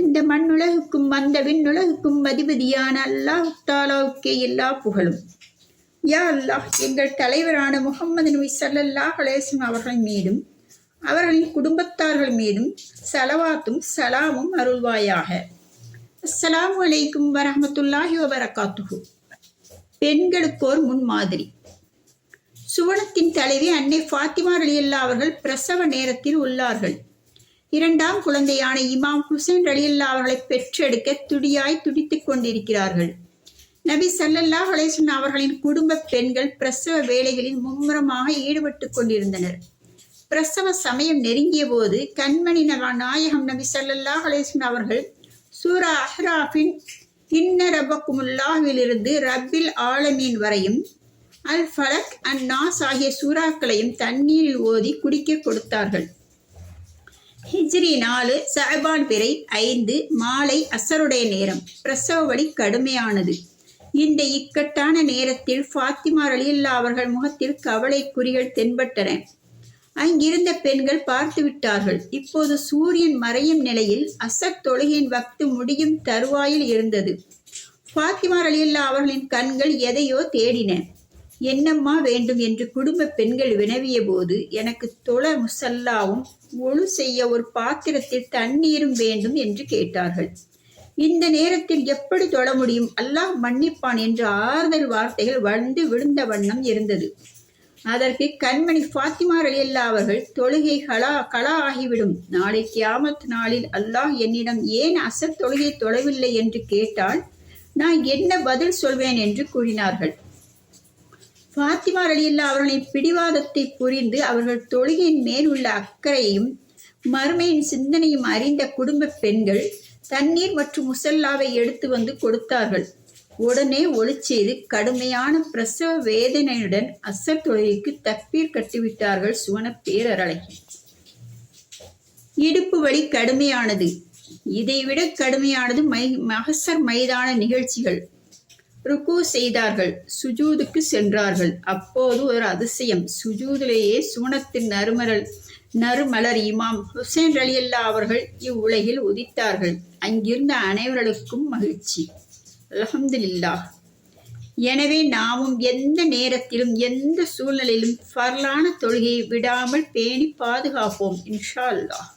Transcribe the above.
இந்த மண்ணுலகுக்கும் அந்த விண்ணுலகுக்கும் அதிபதியான அல்லாஹ் தாலாவுக்கே எல்லா புகழும். யா அல்லாஹ் எங்கள் தலைவரான முகமது நபி சல்லல்லா அலைஹி அவர்கள் மீதும் அவர்களின் குடும்பத்தார்கள் மீதும் சலவாத்தும் சலாமும் அருள்வாயாக. அஸ்லாம் அலைக்கும் வரமத்துல்லாஹி வபரகாத்துஹு. பெண்களுக்கோர் முன்மாதிரி. சுவனத்தின் தலைவி அன்னை ஃபாத்திமா ரலியல்லா அவர்கள் பிரசவ நேரத்தில் உள்ளார்கள். இரண்டாம் குழந்தையான இமாம் ஹுசைன் ரலியல்லா அவர்களை பெற்றெடுக்க துடியாய் துடித்துக் கொண்டிருக்கிறார்கள். நபி சல்லல்லா அலைஹி அவர்களின் குடும்ப பெண்கள் பிரசவ வேலைகளில் மும்முரமாக ஈடுபட்டுக் கொண்டிருந்தனர். பிரசவ சமயம் நெருங்கிய போது கண்மணி நவ- நாயகம் நபி சல்லல்லா அலைஹி அவர்கள் சூரா அஹ்ராஃபின் இன்ன ரப்பக்குமுல்லாவிலிருந்து ரப்பில் ஆலமீன் வரையும் அல் ஃபலக் அன் நாஸ் ஆகிய சூறாக்களையும் தண்ணீரில் ஓதி குடிக்க கொடுத்தார்கள். ஹிஜ்ரி நாலு சஹபான் பிறை ஐந்து மாலை அசருடைய நேரம். பிரசவலி கடுமையானது. இந்த இக்கட்டான நேரத்தில் ஃபாத்திமா அலியல்லா அவர்கள் முகத்தில் கவலை குறிகள் தென்பட்டன. அங்கிருந்த பெண்கள் பார்த்து விட்டார்கள். இப்போது சூரியன் மறையும் நிலையில் அசர் தொழுகையின் வக்து முடியும் தருவாயில் இருந்தது. ஃபாத்திமா அலியல்லா அவர்களின் கண்கள் எதையோ தேடின. என்னம்மா வேண்டும் என்று குடும்ப பெண்கள் வினவிய போது எனக்கு தொள முசல்லாவும் ஒழு செய்ய ஒரு பாத்திரத்தில் தண்ணீரும் வேண்டும் என்று கேட்டார்கள். இந்த நேரத்தில் எப்படி தொழ முடியும்? அல்லாஹ் மன்னிப்பான் என்று ஆறுதல் வார்த்தைகள் வந்து விழுந்த வண்ணம் இருந்தது. அதற்கு கண்மணி ஃபாத்திமா ரலியல்லா அவர்கள் தொழுகை கலா கலா ஆகிவிடும். நாளை கியாமத் நாளில் அல்லாஹ் என்னிடம் ஏன் அசத் தொழுகை தொழவில்லை? என்று கேட்டால் நான் என்ன பதில் சொல்வேன்? என்று கூறினார்கள். ஃபாத்திமா அலியல்லா அவர்களின் பிடிவாதத்தை புரிந்து அவர்கள் தொழுகையின் மேல் உள்ள அக்கறையும் மறுமையின் சிந்தனையும் அறிந்த குடும்ப பெண்கள் தண்ணீர் மற்றும் முசல்லாவை எடுத்து வந்து கொடுத்தார்கள். உடனே ஒளிச்செய்து கடுமையான பிரசவ வேதனையுடன் அசர் தொழுகைக்கு தப்பீர் கட்டிவிட்டார்கள் சுவன பேரழகி இடுப்பு வழி கடுமையானது. இதைவிட கடுமையானது மை மகசர் மைதான நிகழ்ச்சிகள். ருக்கு செய்தார்கள். சுஜூதுக்கு சென்றார்கள். அப்போது ஒரு அதிசயம். சுஜூதிலேயே சூனத்தின் நறுமரல் நறுமலர் இமாம் ஹுசேன் ரலியல்லா அவர்கள் இவ்வுலகில் உதித்தார்கள். அங்கிருந்த அனைவர்களுக்கும் மகிழ்ச்சி. அல்ஹம்துலில்லாஹ். எனவே நாமும் எந்த நேரத்திலும் எந்த சூழ்நிலையிலும் ஃபர்லான தொழுகையை விடாமல் பேணி பாதுகாப்போம். இன்ஷா அல்லாஹ்.